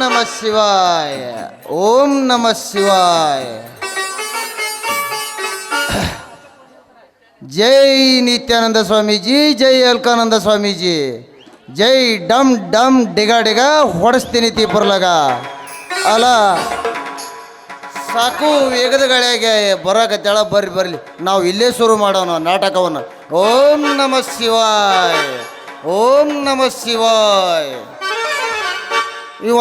ನಮ ಶಿವಾಯ. ಓಂ ನಮ ಶಿವಾಯ. ಜೈ ನಿತ್ಯಾನಂದ ಸ್ವಾಮೀಜಿ, ಜೈ ಅಲ್ಕಾನಂದ ಸ್ವಾಮೀಜಿ. ಜೈ ಡಮ್ ಡಮ್ ಡಿಗ ಡಿಗ ಹೊಡೆಸ್ತೀನಿ ತೀಪರ್ಲಾಗ ಅಲ್ಲ, ಸಾಕು ವೇಗದ ಗಾಳಿಯಾಗೆ ಬರಾಕತ್ತೇಳ ಬರ್ರಿ ಬರಲಿ. ನಾವು ಇಲ್ಲೇ ಶುರು ಮಾಡೋಣ ನಾಟಕವನ್ನು. ಓಂ ನಮ ಶಿವಾಯ. ಓಂ ನಮ ಶಿವಾಯ. ಇವ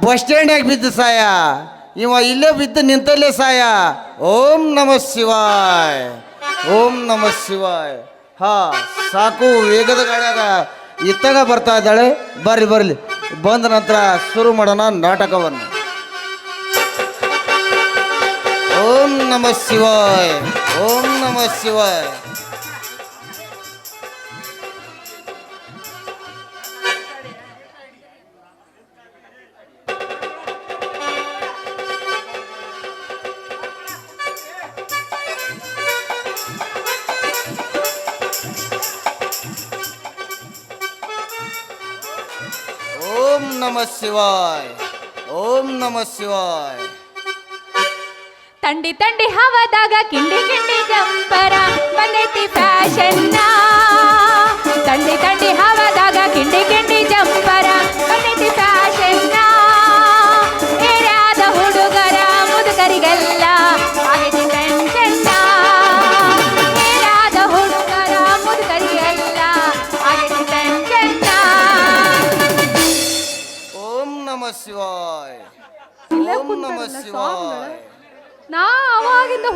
ಬಸ್ ಸ್ಟ್ಯಾಂಡಾಗ ಬಿದ್ದು ಸಾಯ? ಇವ ಇಲ್ಲೇ ಬಿದ್ದು ನಿಂತಲ್ಲೇ ಸಾಯ? ಓಂ ನಮ ಶಿವಾಯ್. ಓಂ ನಮ ಶಿವಾಯ. ಹಾ, ಸಾಕು ವೇಗದ ಗಾಡಿಯಾಗ ಇತ್ತಾಗ ಬರ್ತಾ ಇದ್ದಾಳೆ. ಬರ್ರಿ ಬರಲಿ. ಬಂದ ನಂತರ ಶುರು ಮಾಡೋಣ ನಾಟಕವನ್ನು. ಓಂ ನಮ ಶಿವಾಯ್. ಓಂ ನಮ ಶಿವಾಯ. ನಮ ಓಂ ನಮ ಶಿವಾಯ ತಂಡಿ ತಂಡಿ ಹವದಾಗ ಕಿಂಡಿ ಕಿಂಡಿ ಜಂಪರ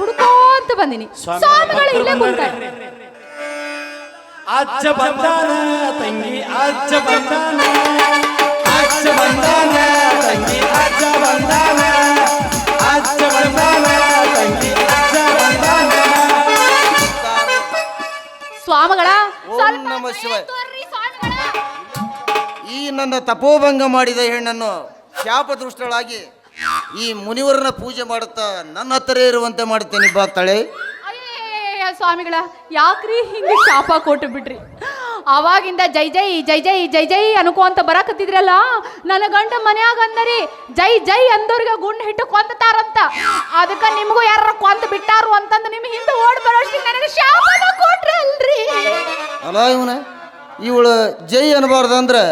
ಹುಡ್ಕೋಂತ ಬಂದಿನಿ. ಸ್ವಾಮಿಗಳು ಇಲ್ಲೇ ಕುಂತಾರೆ. ಅಜ್ಜ ಬಂದಾನ ತಂಗಿ ಅಜ್ಜ ಬಂದಾನ. ಅಜ್ಜ ಬಂದಾನ ತಂಗಿ ಅಜ್ಜ ಬಂದಾನ. ಅಜ್ಜ ಬಂದಾನ ತಂಗಿ ಅಜ್ಜ ಬಂದಾನ. ಸ್ವಾಮಿಗಳ ಸ್ವಲ್ಪ ನಮಃ ಶಿವಾಯ. ತೋರ್ರಿ ಸ್ವಾಮಿಗಳ. ಈ ನನ್ನ ತಪೋಭಂಗ ಮಾಡಿದ ಹೆಣ್ಣನ್ನು ಶಾಪದೃಷ್ಟಳಾಗಿ ಈ ಮುನಿವರನ ಪೂಜೆ ಮಾಡುತ್ತಾ ನನ್ನ ಹತ್ತಿರ ಇರುವಂತೆ ಮಾಡ್ತೇನೆ ಬಾತಾಳೆ ಅಯ್ಯಯ್ಯಯ್ಯಯ್ಯ, ಸ್ವಾಮಿಗಳ ಯಾಕ್ರಿ ಹಿಂಗೆ ಶಾಪ ಕೊಟ್ಟು ಬಿಟ್ರಿ ಅವಾಗಿಂದ ಜೈ ಜೈ ಜೈ ಜೈ ಜೈ ಜೈ ಅನ್ಕೊಂತ ಬರಕತ್ತಿದ್ರಲ್ಲ? ನನ್ನ ಗಂಡ ಮನ್ಯಾಗ ಅಂದರಿ ಜೈ ಜೈ ಅಂದವ್ರಿಗೆ ಗುಂಡ್ ಹಿಟ್ಟು ಕೊಂತಾರಂತ ಅದಕ್ಕ ನಿಮಗೂ ಯಾರ ಕೊಂತ ಬಿಟ್ಟಾರು ಅಂತಂದು ನಿಮ್ ಹಿಂದೆ ಓಡ್ ಬರೋಷ್ಟಿಗೆ ನನಗೆ ಶಾಪನ ಕೊಟ್ರಲ್ರಿ? ಅಲ್ಲ ಇವನ ಇವಳು ಜೈ ಅನ್ನಬಾರ್ದು ಅಂದ್ರೆ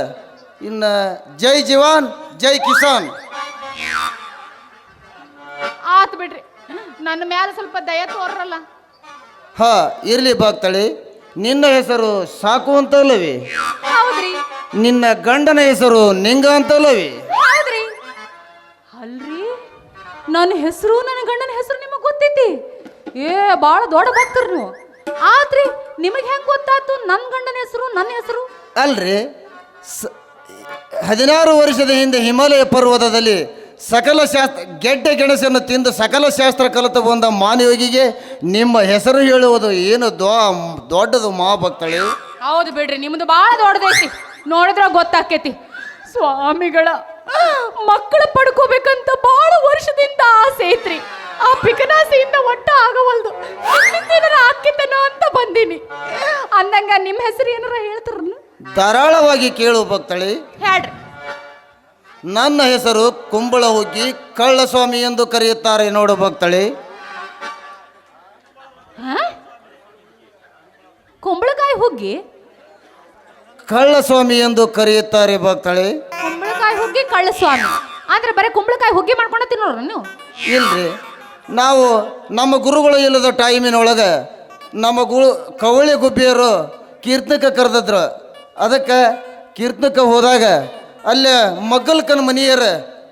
ಇನ್ನು ಜೈ ಜವಾನ್ ಜೈ ಕಿಸಾನ್. ಆತ್ ಬಿಡ್ರಿ. ನನ್ನ ಮ್ಯಾಲ ಸ್ವಲ್ಪ ದಯ ತೋರ್ರಲ್ಲ. ಹಾ ಇರ್ಲಿ ಬಾಕ್ತಾಳೆ ನಿನ್ನ ಹೆಸರು ಸಾಕು ಅಂತಲ್ಲವಿ? ಹೌದ್ರಿ. ನಿನ್ನ ಗಂಡನ ಹೆಸರು ನಿಂಗ ಅಂತಲ್ಲವಿ? ಹೌದ್ರಿ. ಅಲ್ರಿ. ನನ್ನ ಹೆಸರು ನನ್ನ ಗಂಡನ ಹೆಸರು ನಿಮಗೆ ಗೊತ್ತೈತಿ? ಏ ಭಾಳ ದೊಡ್ಡ ಭಕ್ತರು ನೀವು. ಆತ್ರಿ ನಿಮಗೆ ಹೆಂಗ್ ಗೊತ್ತಾಯ್ತು ನನ್ನ ಗಂಡನ ಹೆಸರು ನನ್ನ ಹೆಸರು? ಅಲ್ರಿ ಸ- ಹದಿನಾರು ವರ್ಷದ ಹಿಂದೆ ಹಿಮಾಲಯ ಪರ್ವತದಲ್ಲಿ ಸಕಲ ಶಾಸ್ತ್ರ ಗೆಡ್ಡೆ ಗೆಣಸನ್ನು ತಿಂದು ಸಕಲ ಶಾಸ್ತ್ರ ಕಲಿತು ಬಂದ ಮಾನವಿಗೆ ನಿಮ್ಮ ಹೆಸರು ಹೇಳುವುದು ಏನು ದೊಡ್ಡದು ಮಹಾಭಕ್ತಳಿ? ಹೌದು ಬಿಡ್ರಿ ನಿಮ್ದು ಬಹಳ ದೊಡ್ಡದೈತಿ ನೋಡಿದ್ರ ಗೊತ್ತಾಕೈತಿ ಸ್ವಾಮಿಗಳ ಮಕ್ಕಳು ಪಡ್ಕೋಬೇಕಂತ ಬಹಳ ವರ್ಷದಿಂದ ಆಸೆ ಐತ್ರಿ. ಆ ಪಿಕನಾಸೆಯಿಂದ ಒಟ್ಟ ಆಗವಲ್ದು. ಏನಾರ ಅಂತ ಬಂದೀನಿ. ಅಂದಂಗ ನಿಮ್ಮ ಹೆಸರು ಏನಾರ ಹೇಳ್ತಾರ ಧಾರಾಳವಾಗಿ ಕೇಳು ಭಕ್ತಳಿ. ಹೇಳ್ರಿ. ನನ್ನ ಹೆಸರು ಕುಂಬಳ ಹುಗ್ಗಿ ಕಳ್ಳಸ್ವಾಮಿ ಎಂದು ಕರೆಯುತ್ತಾರೆ. ನೋಡು ಭಕ್ತಳಿ? ಕುಂಬಳಕಾಯಿ ಹುಗ್ಗಿ? ಕಳ್ಳಸ್ವಾಮಿ ಎಂದು ಕರೆಯುತ್ತಾರೆ ಭಕ್ತಳಿ. ಕುಂಬಳಕಾಯಿ ಹುಗ್ಗಿ ಕಳ್ಳಸ್ವಾಮಿ. ಆದ್ರೆ ಬರೀ ಕುಂಬಳಕಾಯಿ ಹುಗ್ಗಿ ಮಾಡ್ಕೊಂಡ ತಿನ್ನೋರು ನೀವು? ಇಲ್ರಿ. ನಾವು ನಮ್ಮ ಗುರುಗಳು ಇಲ್ಲದ ಟೈಮಿನೊಳಗೆ ನಮ್ಮ ಗುರು ಕವಳಿ ಗುಬ್ಬಿಯರು ಕೀರ್ತನಕ್ಕೆ ಕರೆದಿದ್ರು. ಅದಕ್ಕೆ ಕೀರ್ತನಕ್ಕೆ ಹೋದಾಗ ಅಲ್ಲೇ ಮಗ್ಗಲ್ಕನ ಮನೆಯರ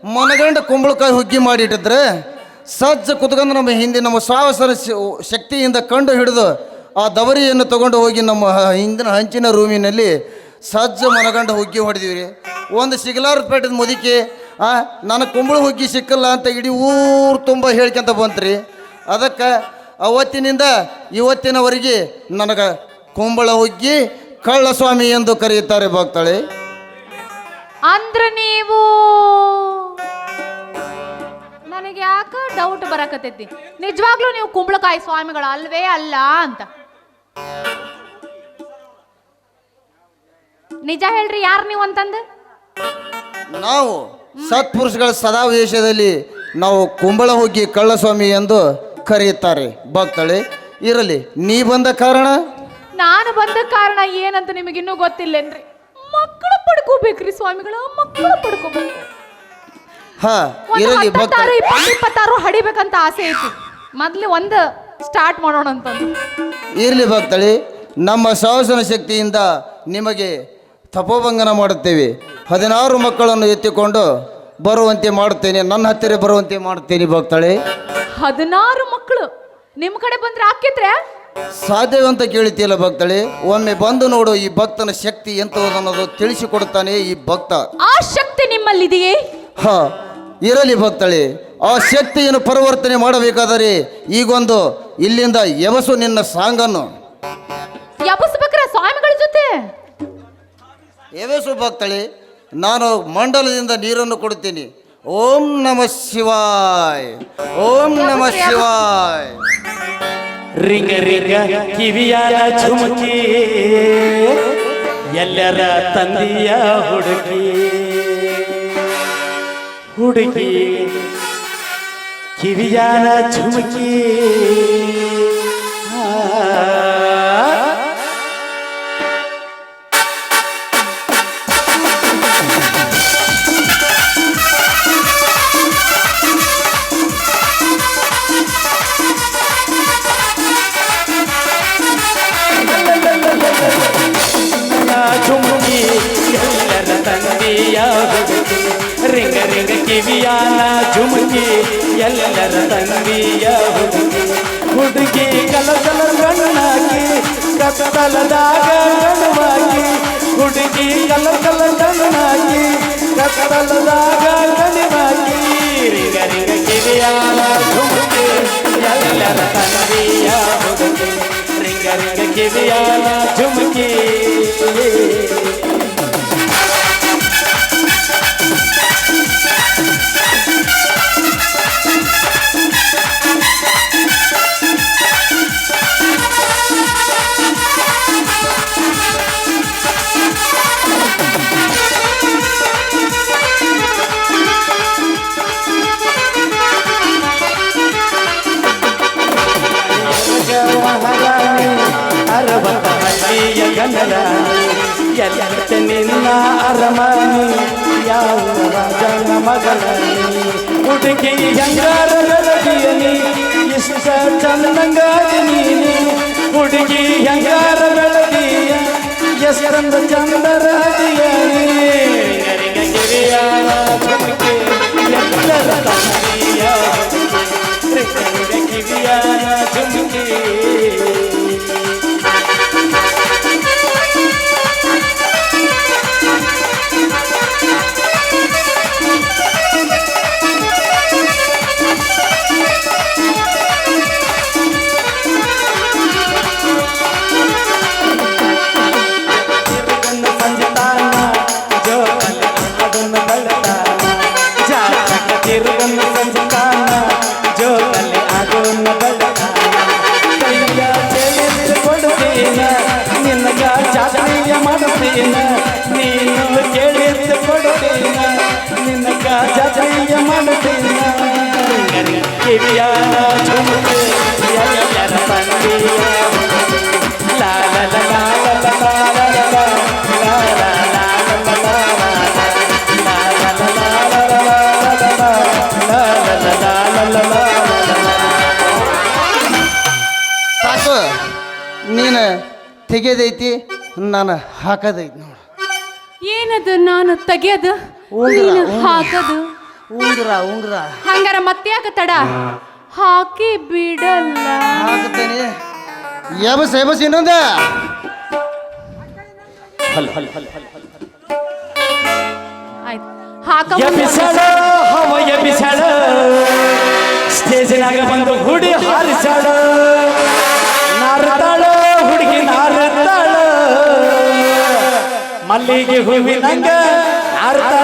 ಮನಗಂಡ ಕುಂಬಳಕಾಯಿ ಹುಗ್ಗಿ ಮಾಡಿಟ್ಟಿದ್ರೆ ಸಜ್ಜ ಕುತ್ಕೊಂಡು ನಮ್ಮ ಹಿಂದೆ ನಮ್ಮ ಶ- ಶಕ್ತಿಯಿಂದ ಕಂಡು ಹಿಡಿದು ಆ ದವರಿಯನ್ನು ತಗೊಂಡು ಹೋಗಿ ನಮ್ಮ ಹಿಂದಿನ ಹಂಚಿನ ರೂಮಿನಲ್ಲಿ ಸಜ್ಜ ಮನಗಂಡ ಹುಗ್ಗಿ ಹೊಡೆದಿವ್ರಿ. ಒಂದು ಸಿಗಲಾರಪೇಟದ ಮುದುಕಿ, ಆ ಕುಂಬಳ ಹುಗ್ಗಿ ಸಿಕ್ಕಲ್ಲ ಅಂತ ಇಡೀ ಊರು ತುಂಬ ಹೇಳ್ಕೊಂತ ಬಂತ್ರಿ. ಅದಕ್ಕೆ ಅವತ್ತಿನಿಂದ ಇವತ್ತಿನವರೆಗೆ ನನಗೆ ಕುಂಬಳ ಹುಗ್ಗಿ ಕಳ್ಳಸ್ವಾಮಿ ಎಂದು ಕರೆಯುತ್ತಾರೆ ಭಕ್ತಳೆ. ಅಂದ್ರ ನೀವು. ನನಗೆ ಯಾಕ ಡೌಟ್ ಬರಕತ್ತೈತಿ. ನಿಜವಾಗ್ಲೂ ನೀವು ಕುಂಬಳಕಾಯಿ ಸ್ವಾಮಿಗಳು ಅಲ್ವೇ ಅಲ್ಲ ಅಂತ. ನಿಜ ಹೇಳ್ರಿ ಯಾರು ನೀವು ಅಂತಂದು? ನಾವು ಸತ್ಪುರುಷಗಳ ಸದಾ ವೇಷದಲ್ಲಿ ನಾವು ಕುಂಬಳ ಹೋಗಿ ಕಳ್ಳಸ್ವಾಮಿ ಎಂದು ಕರೆಯುತ್ತಾರೆ. ಭಕ್ತಳೆ ಇರಲಿ ನೀ ಬಂದ ಕಾರಣ? ನಾನು ಬಂದ ಕಾರಣ ಏನಂತ ನಿಮಗಿನ್ನೂ ಗೊತ್ತಿಲ್ಲೇನ್ರಿ. ಪಡ್ಕೋಬೇಕ್ರಿ ಸ್ವಾಮಿಗಳ ಮಕ್ಕಳು ಪಡ್ಕೋಬೇಕು. ಹಾ ಇರಲಿ ಇಪ್ಪತ್ತಾರು ಹಡಿಬೇಕಂತ ಆಸೆ ಐತಿ. ಮೊದ್ಲು ಒಂದು ಸ್ಟಾರ್ಟ್ ಮಾಡೋಣ ಅಂತ ಇರಲಿ ಭಕ್ತಳಿ ನಮ್ಮ ಸಾಹಸನ ಶಕ್ತಿಯಿಂದ ನಿಮಗೆ ತಪೋಭಂಗನ ಮಾಡುತ್ತೇವೆ. ಹದಿನಾರು ಮಕ್ಕಳನ್ನು ಎತ್ತಿಕೊಂಡು ಬರುವಂತೆ ಮಾಡುತ್ತೇನೆ. ನನ್ನ ಹತ್ತಿರ ಬರುವಂತೆ ಮಾಡುತ್ತೇನೆ ಭಕ್ತಳೆ. ಹದಿನಾರು ಮಕ್ಕಳು. ನಿಮ್ಮ ಕಡೆ ಬಂದ್ರೆ ಆಕ್ಕಿದ್ರೆ ಸಾಧ್ಯವಂತ ಕೇಳುತ್ತಿಲ್ಲ ಭಕ್ತಳೆ? ಒಮ್ಮೆ ಬಂದು ನೋಡು ಈ ಭಕ್ತನ ಶಕ್ತಿ ಎಂತದನ್ನೋದು ತಿಳಿಸಿಕೊಡುತ್ತಾನೆ ಈ ಭಕ್ತ. ಆ ಶಕ್ತಿ ನಿಮ್ಮಲ್ಲಿದೆಯೇ? ಹ ಇರಲಿ ಭಕ್ತಳೆ ಆ ಶಕ್ತಿಯನ್ನು ಪರಿವರ್ತನೆ ಮಾಡಬೇಕಾದರೆ ಈಗೊಂದು ಇಲ್ಲಿಂದ ಎವಸು ನಿನ್ನ ಸಾಂಗನ್ನು. ಸ್ವಾಮಿಗಳ ಜೊತೆ? ಎವಸು ಭಕ್ತಳೆ ನಾನು ಮಂಡಲದಿಂದ ನೀರನ್ನು ಕೊಡುತ್ತೇನೆ. ಓಂ ನಮ ಶಿವಾಯ್ ಓಂ ನಮ ಶಿವಾಯ್. ರಿಂಗ ರಿಂಗ ಕಿವಿಯಾಲ ಝುಮುಕಿ ಎಲ್ಲರ ತಂದೆಯ ಹುಡುಗಿ ಹುಡುಗಿ ಕಿವಿಯಾಲ ಝುಮುಕಿ ಕತ್ತಲದಾಗ ಕಣವಾಗಿ ಹುಡುಗಿ ಕಲ ಕಲ ಕಣ್ಣಾಗಿ ಕತ್ತಲದಾಗ ಕಣವಾಗಿ ಗರಿಗ ಕಿರಿಯಾಲ ಘುಮುಕೆ ಎಲ್ಲರ ತನವಿಯ ಹುಡುಗಿ ರಿಂಗರಿಗ ಕಿರಿಯಾಲ ಝುಮುಕಿ ಗಂಗನ ಎಲ್ಲಂತೆ ನಿನ್ನ ಅರಮನಿ ಯಾವ ಜನ ಮಗನಿ ಹುಡುಗಿ ಹೆಂಗಾರ ಬೆಳಗಿಯನಿ ಇಷ್ಟ ಚಂದಂಗಾದಿ ನೀನಿ ಹುಡುಗಿ ಹೆಂಗಾರ ಬೆಳಗಿಯ? ಎಸರಂದ ಚಂದರಾದಿಯನಿ ಗಿರಿಯಾರ ಎಲ್ಲರ ತನಿಯ ಕಿವಿಯಾರ ತೆಗೆದೈತಿ? ನಾನು ಹಾಕದೈತಿ ನೋಡು. ಏನದು ನಾನು ತೆಗಿಯೋದು ಉಂಗುರ, ನೀನು. ಹಾಕೋದು? ಉಂಗ್ರ ಉಂಗ್ರ. ಹಂಗಾರ ಮತ್ತೆ ಯಾಕೆ ತಡ ಹಾಕಿ ಬಿಡಲ್ಲ. ಹಾಕುತ್ತೇನೆ ಎಬಸ್ ಎಬಸ್ ಇನ್ನೊಂದ. ಆಯ್ತು. ಹಾಕ ಎಬಿಸಳ ಹವ ಎಬಿಸಳ ಸ್ಟೇಜಿನಾಗ ಬಂದು ಹುಡಿ ಹಾರಿಸಳ. ಮಲ್ಲಿಗೆ ಹೂವಿನಂಗ ನಾರತಾಳ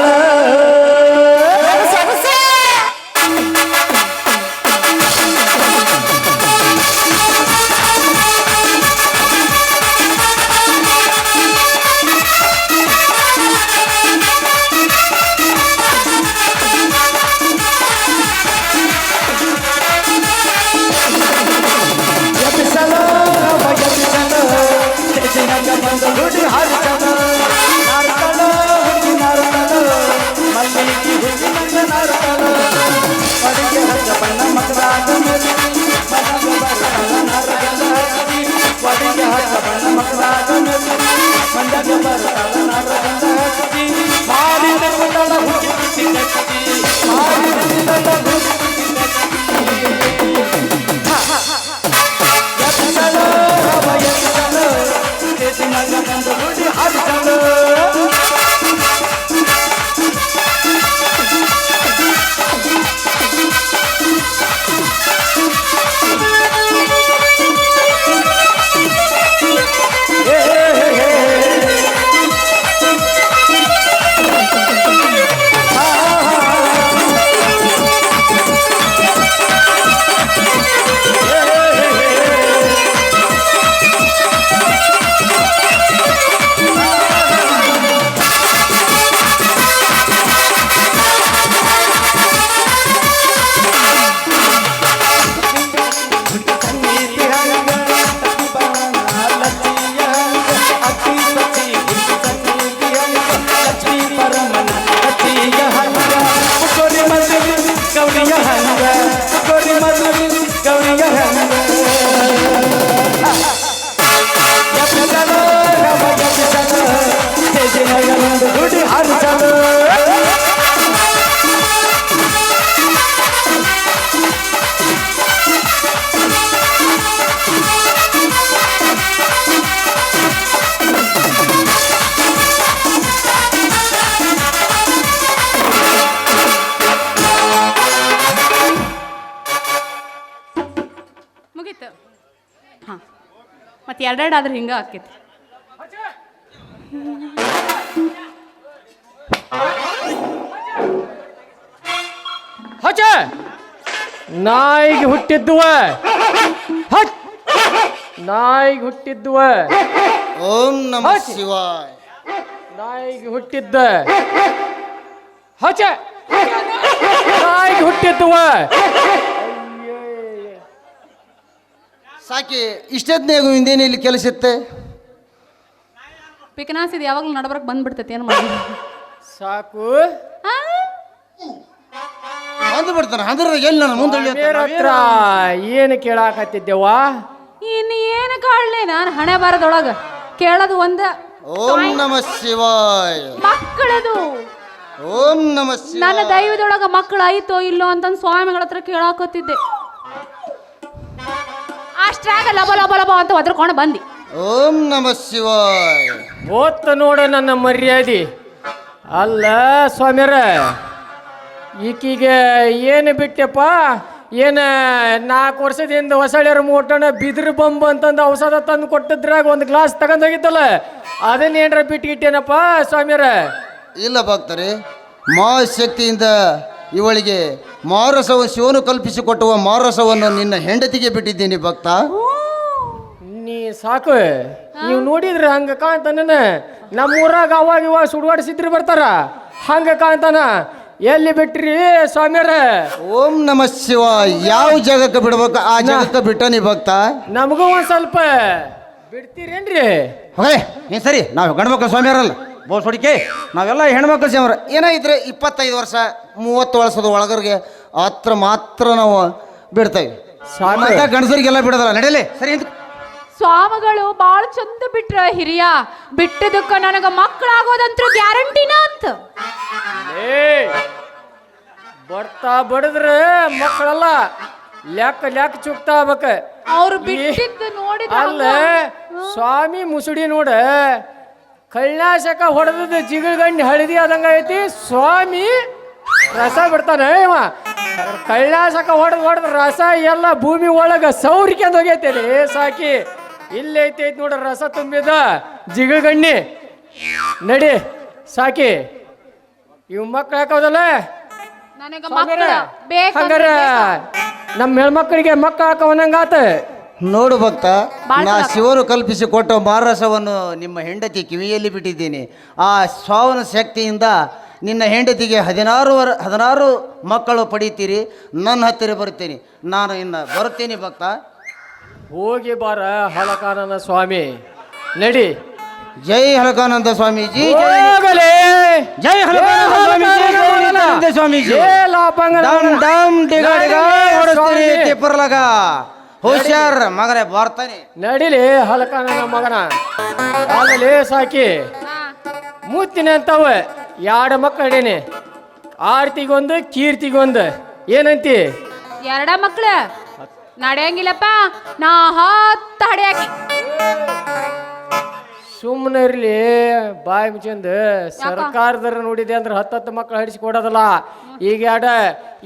ಎರಡೆರಡು ಆದ್ರೆ ಹಿಂಗೆ ಆಕೈತಿ ಹಚ್ಚ! ನಾಯಿಗೆ ಹುಟ್ಟಿದ್ದುವ. ಹಚ್! ನಾಯಿಗೆ ಹುಟ್ಟಿದ್ದುವ. ಓಂ ನಮ. ಶಿವಾಯ. ನಾಯಿಗೆ ಹುಟ್ಟಿದ್ದ. ಹಚ! ನಾಯಿಗೆ ಹುಟ್ಟಿದ್ದುವ. ಸಾಕಿ ಇಷ್ಟೊತ್ನಾಗು ಇಂದೇನು ಇಲ್ಲಿ ಕೆಲಸ ಇತ್ತೆ? ಪಿಕನಾಸ್ ಇದು ಯಾವಾಗಲೂ ನಡಬರಕ್ ಬಂದ್ಬಿಡ್ತೈತಿ ಏನು ಮಾಡಿ ಸಾಕು. ಬಂದು ಬಿಡ್ತಾನೆ ಅಂದ್ರೆ ಎಲ್ಲಿ ನಾನು ಹತ್ರ ಏನು ಕೇಳಾಕತ್ತಿದ್ದೆವ್ವ? ಇನ್ನು ಏನು ಕಾಡ್ಲಿ ನಾನು ಹಣೆ ಬರದೊಳಗೆ. ಕೇಳೋದು ಒಂದ. ಓಂ ನಮ ಶಿವಾಯ. ಮಕ್ಕಳದು. ಓಂ ನಮ ನನ್ನ ಶಿವಾಯ ದೈವದೊಳಗ ಮಕ್ಕಳು ಐತೋ ಇಲ್ಲೋ ಅಂತಂದು ಸ್ವಾಮಿಗಳ ಹತ್ರ ಕೇಳಾಕತ್ತಿದ್ದೆ. ಅಷ್ಟ್ರಾಗ ಲಬ ಲಬ ಲಬ ಅಂತ ಒದ್ರಕೊಂಡು ಬಂದಿ. ಓಂ ನಮ ಶಿವಾಯ. ಓತ್ತ ನೋಡ ನನ್ನ ಮರ್ಯಾದೆ. ಅಲ್ಲ ಸ್ವಾಮಿಯರ ಈಕಿಗೆ ಏನು ಬಿಟ್ಟೆಪ್ಪ? ಏನು ನಾಲ್ಕು ವರ್ಷದಿಂದ ಹೊಸಳ್ಯರ ಮೂಟನ ಬಿದಿರು ಬಂಬ್ ಅಂತಂದು ಔಷಧ ತಂದು ಕೊಟ್ಟಿದ್ರಾಗ ಒಂದು ಗ್ಲಾಸ್ ತಗೊಂಡೋಗಿತ್ತಲ್ಲ ಅದನ್ನೇನರ ಅದನ್ನ ಏನ್ರ ಬಿಟ್ಟಿಟ್ಟೇನಪ್ಪ ಸ್ವಾಮ್ಯರ? ಇಲ್ಲ ಮಾ ಮಹಾಶಕ್ತಿಯಿಂದ ಇವಳಿಗೆ ಮಾರಸವ ಶಿವನು ಕಲ್ಪಿಸಿಕೊಟ್ಟುವ ಮಾರಸವನ್ನು ನಿನ್ನ ಹೆಂಡತಿಗೆ ಬಿಟ್ಟಿದ್ದೀನಿ ಭಕ್ತ. ನೀ ಸಾಕು. ನೀವು ನೋಡಿದ್ರೆ ಹಂಗ ಕಾಣ್ತಾನ ನಮ್ಮೂರಾಗ ಅವಾಗ ಇವಾಗ ಸುಡುವಾಡಿಸಿದ್ರು ಬರ್ತಾರ. ಹಂಗ ಕಾಣ್ತಾನ? ಎಲ್ಲಿ ಬಿಟ್ರಿ ಸ್ವಾಮಿಯರ? ಓಂ ನಮ ಶಿವ. ಯಾವ ಜಾಗಕ್ಕೆ ಬಿಡ್ಬೇಕು? ಆ ಜಾಗಕ್ಕೆ ಬಿಟ್ಟ ನೀ ಭಕ್ತ. ನಮಗೂ ಒಂದ್ ಸ್ವಲ್ಪ ಬಿಡ್ತೀರೇನ್ರಿ? ಹೋಗಲೇ ನೀ ಸರಿ? ನಾವು ಗಂಡ್ಮಕ್ಳು ಸ್ವಾಮಿಯರಲ್ಲ. ಬೋಸ್ ಹೊಡಿಕೆ? ನಾವೆಲ್ಲ ಹೆಣ್ಮಕ್ಳು ಸ್ವಾಮಿಯರ ಏನಾಗಿದ್ರೆ ಇಪ್ಪತ್ತೈದು ವರ್ಷ ಮೂವತ್ತು ವರ್ಷದ ಒಳಗರಿಗೆ ಹತ್ರ ಮಾತ್ರ ನಾವು ಬಿಡ್ತೇವೆ. ಸಾಮಾನ್ಯ ಗಂಡಸರಿಗೆಲ್ಲ ಬಿಡೋದಲ್ಲ ನಡೆಯಲಿ ಸರಿ ಅಂತ ಸ್ವಾಮಿಗಳು ಬಾಳ ಚಂದ ಬಿಟ್ರ ಹಿರಿಯ. ಬಿಟ್ಟದಕ್ಕ ನನಗ ಮಕ್ಕಳಾಗೋದಂತ್ರು ಗ್ಯಾರಂಟಿನ ಅಂತ. ಏ ಬರ್ತಾ ಬಡದ್ರ ಮಕ್ಕಳಲ್ಲ ಲೆಕ್ಕ ಲೆಕ್ಕ ಚುಕ್ತಾ ಆಗ್ಬೇಕ. ಅವ್ರು ಬಿಟ್ಟಿದ್ದು ನೋಡಿದ ಅಲ್ಲ ಸ್ವಾಮಿ ಮುಸುಡಿ ನೋಡ ಕಳ್ನಾಶಕ ಹೊಡೆದ ಜಿಗಳ್ಗಂಡು ಹಳದಿ ಆದಂಗ ಐತಿ. ಸ್ವಾಮಿ ರಸ ಬಿಡ್ತಾನೆ ಇವ ಕಳ್ನಾಶಕ ಹೊಡೆದ್ ಹೊಡೆದ ರಸ ಎಲ್ಲ ಭೂಮಿ ಒಳಗ ಸೌರಿಕೆಂದು ಹೋಗೈತೆ ಸಾಕಿ ಇಲ್ಲಿ ಐತಿ ನೋಡ್ರಿ ರಸ ತುಂಬಿದ ಜಿಗಳ್ಗಣ್ಣಿ ನಡಿ ಸಾಕಿ. ಇವ್ ಮಕ್ಳು ಹಾಕೋದಲ್ಲ ಮಕ್ಕಳ ಹಂಗಾರ ನಮ್ಮ ಹೆಣ್ಮಕ್ಳಿಗೆ ಮಕ್ಕ ಹಾಕೋನಂಗಾತ ನೋಡು ಭಕ್ತ ನಾ ಶಿವರು ಕಲ್ಪಿಸಿ ಕೊಟ್ಟ ಮಾರಸವನ್ನು ನಿಮ್ಮ ಹೆಂಡತಿ ಕಿವಿಯಲ್ಲಿ ಬಿಟ್ಟಿದ್ದೀನಿ. ಆ ಸ್ವಾವನ ಶಕ್ತಿಯಿಂದ ನಿನ್ನ ಹೆಂಡತಿಗೆ ಹದಿನಾರು ವರ್ ಹದಿನಾರು ಮಕ್ಕಳು ಪಡೀತೀರಿ ನನ್ನ ಹತ್ತಿರ ಬರ್ತೀನಿ. ನಾನು ಇನ್ನು ಬರ್ತೀನಿ ಭಕ್ತ. ಹೋಗಿ ಬಾರ ಹಳಕಾನನ ಸ್ವಾಮಿ. ನಡಿ. ಜೈ ಹಲಕಾನಂದ ಸ್ವಾಮೀಜಿ ಜೈ. ಹಳಕಾನಂದ ಜೈ ಹಲಕಾನಂದ ಸ್ವಾಮೀಜಿ ಜೈ ಹಲಕಾನಂದ ಸ್ವಾಮೀಜಿ. ಹುಷಾರ್ ಮಗನೇ ಬರ್ತಾನೆ. ನಡಿಲಿ ಹಲಕ ಮಗನ. ಆಮೇಲೆ ಸಾಕಿ. ಮೂತಿನ ಅಂತವ. ಎರಡು ಮಕ್ಕಳು ಆರ್ತಿಗೊಂದು ಕೀರ್ತಿಗೊಂದು. ಏನಂತಿ? ಎರಡ ಮಕ್ಕಳು ನಡೆಯಂಗಿಲ್ಲಪ್ಪ. ನಾ ಹತ್ತು ಹಡಿಯಾಕಿ ಸುಮ್ಮನೆ ಇರ್ಲಿ ಬಾಯಿ ಮುಚ್ಚಂದ. ಸರ್ಕಾರದವ್ರು ನೋಡಿದೆ ಅಂದ್ರೆ ಹತ್ತತ್ತು ಮಕ್ಕಳು ಹಡಿಸಿ ಕೊಡೋದಲ್ಲ. ಈಗ ಯಾಡ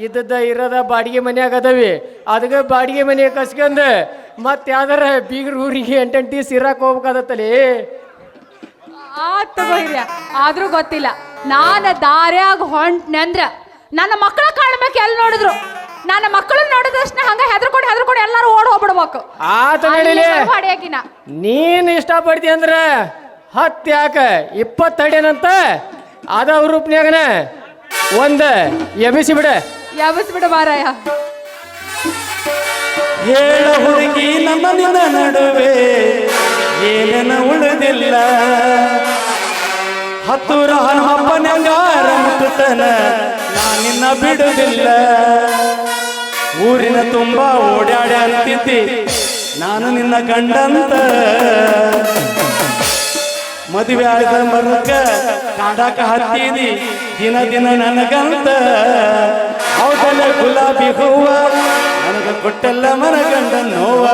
ಇದ್ದದ ಇರೋದ ಬಾಡಿಗೆ ಮನೆಯಾಗ ಅದವಿ. ಅದಕ್ಕೆ ಬಾಡಿಗೆ ಮನೆ ಕಸ್ಕೊಂಡ್ ಮತ್ತೆ ಯಾವ್ದಾರ ಬೀಗ್ರ ಊರಿಗೆ ಎಂಟೆಂಟಿ ದಿವ್ಸ ಇರಾಕ್ ಹೋಗ್ಬೇಕಾದತ್ತಲ್ಲಿ ಆತ್ ಆದರೂ ಆದ್ರೂ ಗೊತ್ತಿಲ್ಲ. ನಾನು ದಾರ್ಯಾಗ ಹೊಂಟ್ನಂದ್ರ ನನ್ನ ಮಕ್ಕಳ ಕಾಣ್ಬೇಕು ಎಲ್ಲಿ ನೋಡಿದ್ರು? ನನ್ನ ಮಕ್ಕಳು ನೋಡಿದ ತಕ್ಷಣ ಹಂಗ ಹೆದರ್ಕೊಂಡು ಹೆದರ್ಕೊಂಡು ಎಲ್ಲಾರು ಓಡ್ ಹೋಗ್ಬಿಡ್ಬೇಕು. ಆತ ನಡೀಲಿ ಹೊಡಿಯಾಕಿನ ನೀನ್ ಇಷ್ಟಪಡ್ತಿ ಅಂದ್ರ ಹತ್ ಯಾಕ? ಇಪ್ಪತ್ತಡಿನಂತ ಅದ ರೂಪ್ನ್ಯಾಗನ ಒಂದ ಎಬಿಸಿ ಬಿಡ. ಯಾವಸ್ಬಿಡು ಮಾರಾಯ. ಹೇಳ ಹುಡುಗಿ ನಮ್ಮ ನಿನ್ನ ನಡುವೆ ಏನೇನ ಉಳಿದಿಲ್ಲ. ಹತ್ತೂರ ಹನುಮಪ್ಪನಂಗಾರ ಮುಟ್ಟುತ್ತನ ನಾನಿನ್ನ ಬಿಡುವುದಿಲ್ಲ ಊರಿನ ತುಂಬ ಓಡಾಡ ಅಂತಿದ್ದಿ. ನಾನು ನಿನ್ನ ಗಂಡಂತ. ಮದುವೆ ಆದ ಮರಕ ಕಾಡಾಕ ಹತ್ತಿದಿ ದಿನ ದಿನ ನನಗಂತ. ಹೌದಲ್ಲ ಗುಲಾಬಿ ಹೂವ? ನನಗ ಕೊಟ್ಟಲ್ಲ ಮನಗಂಡ ನೋವ.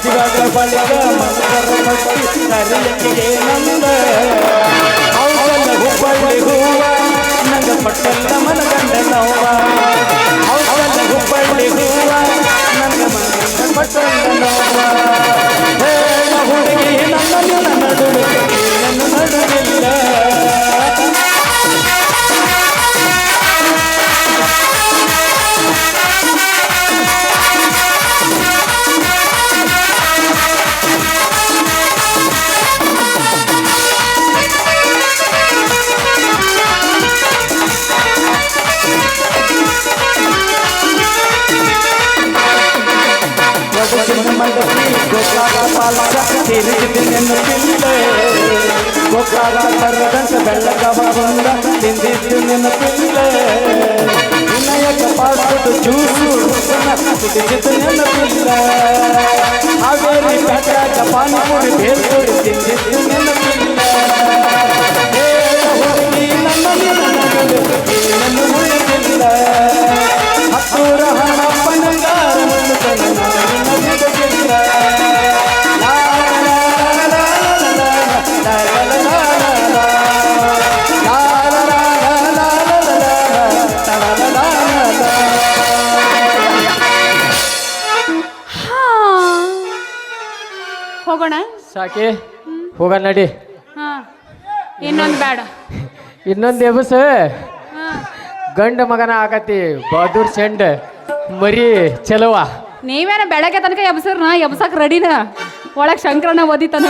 ಮದುವೆಗ ಬಳಿಕ ಮನಸರ ಮಟ್ಟಿ ಕರೆಯಕ್ಕೆ ನಂದ. ಹೌದಲ್ಲ ಹುಬ್ಬಳ್ಳಿ ಹೂವ ನಂಗ ಪಟ್ಟಲ್ಲ ಮನಗಂಡ ನೋವ ಹೌದಲ್ಲ ಹುಬ್ಬಳ್ಳಿ ಹೂವ ನಂಗ ಮನಗಂಡ ಪಟ್ಟಲ್ಲ ನೋವ ಹೇಳ್ಕೊಡ್ತೀನಿ ಸಾಕಿ ಹೋಗ ನಡಿ. ಹಾ. ಇನ್ನೊಂದು ಬೇಡ. ಇನ್ನೊಂದು ಎಬಸ. ಗಂಡ ಮಗನ ಆಗತಿ. ಬಹದ್ದೂರ್ ಸೆಂಡ್ ಮರಿ ಚಲುವ. ನೀವೇನ ಬೆಳಗ್ಗೆ ತನಕ ಎಬ್ಸರ್ ನಾ ಎಬ್ಸಕ್ ರೆಡಿನ ಒಳಗ್ ಶಂಕರನ ಓದಿತಾನ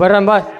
Beren Bay.